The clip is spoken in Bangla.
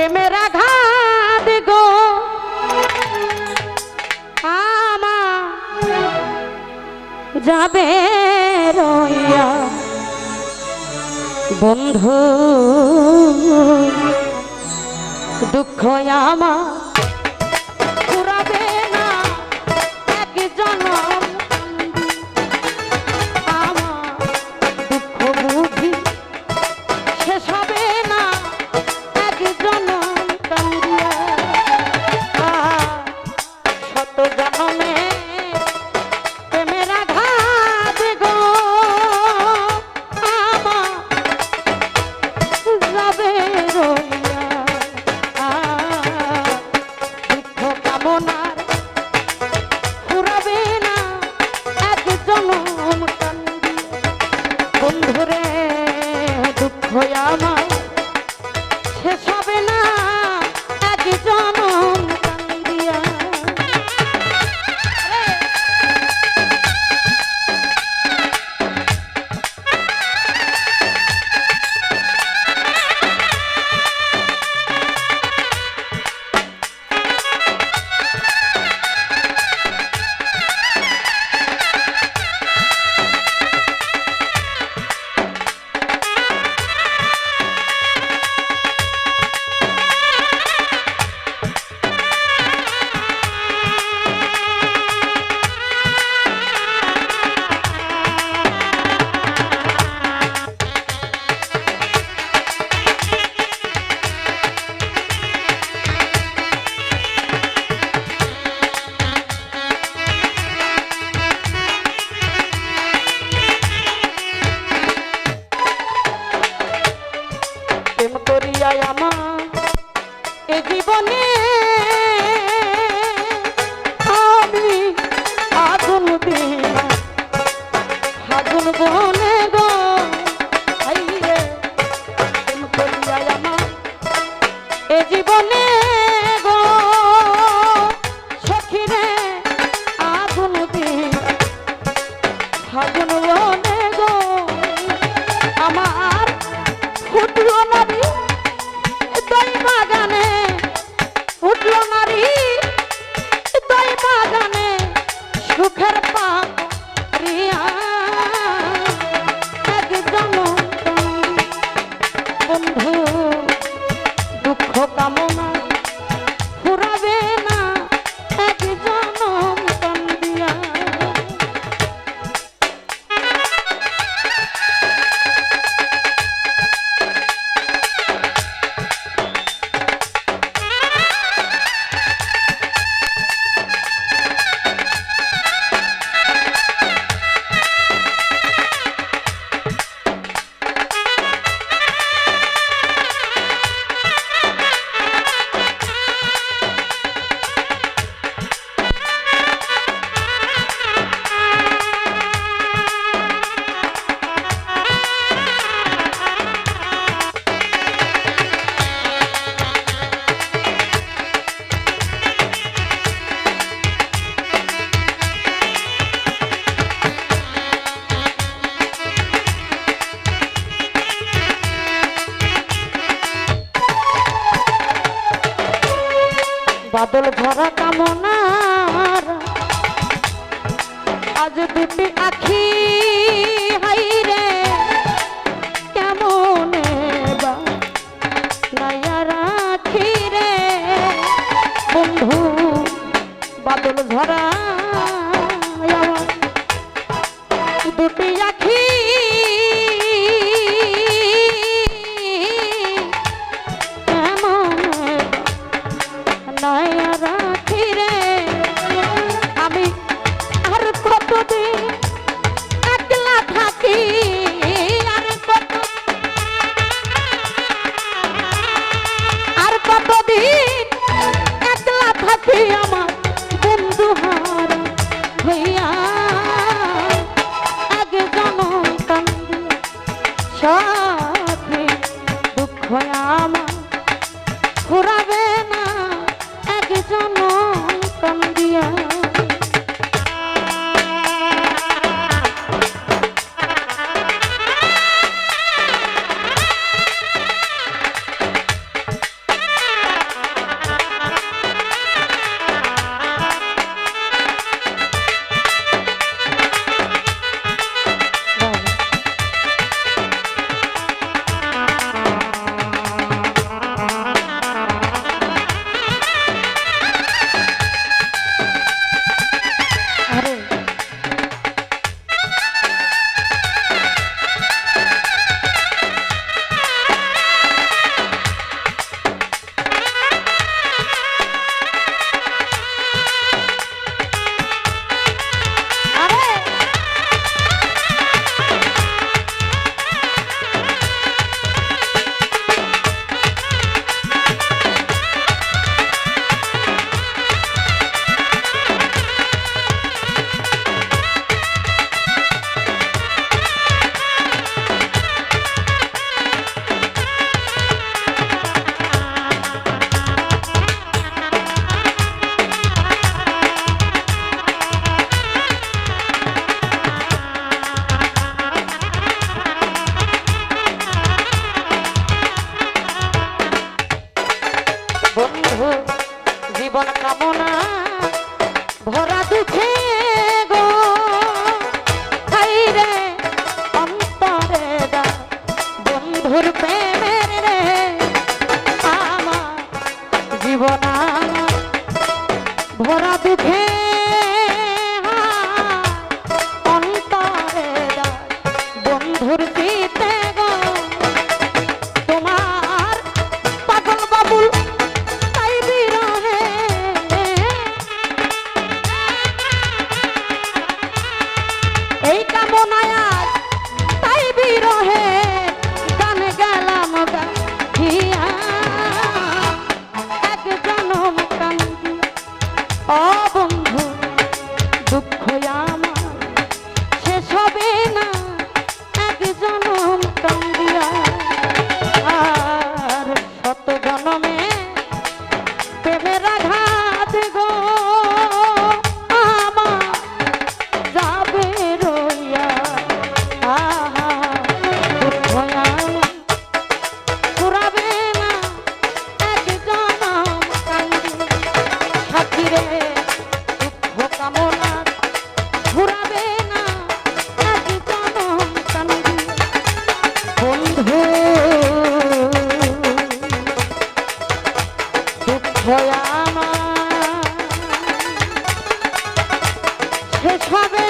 প্রেমের আঘাত গো। আমা যাবে রইয়া। বন্ধু দুঃখ আমা হইয়া দয়ামা এ জীবনে বাদল ভরা কামনার। আজ দুটি আখি হাই রে কেমন রাখি রে। বন্ধু বাদল ঝরা জীবন কামনা ভরা দুঃখে ও হবে।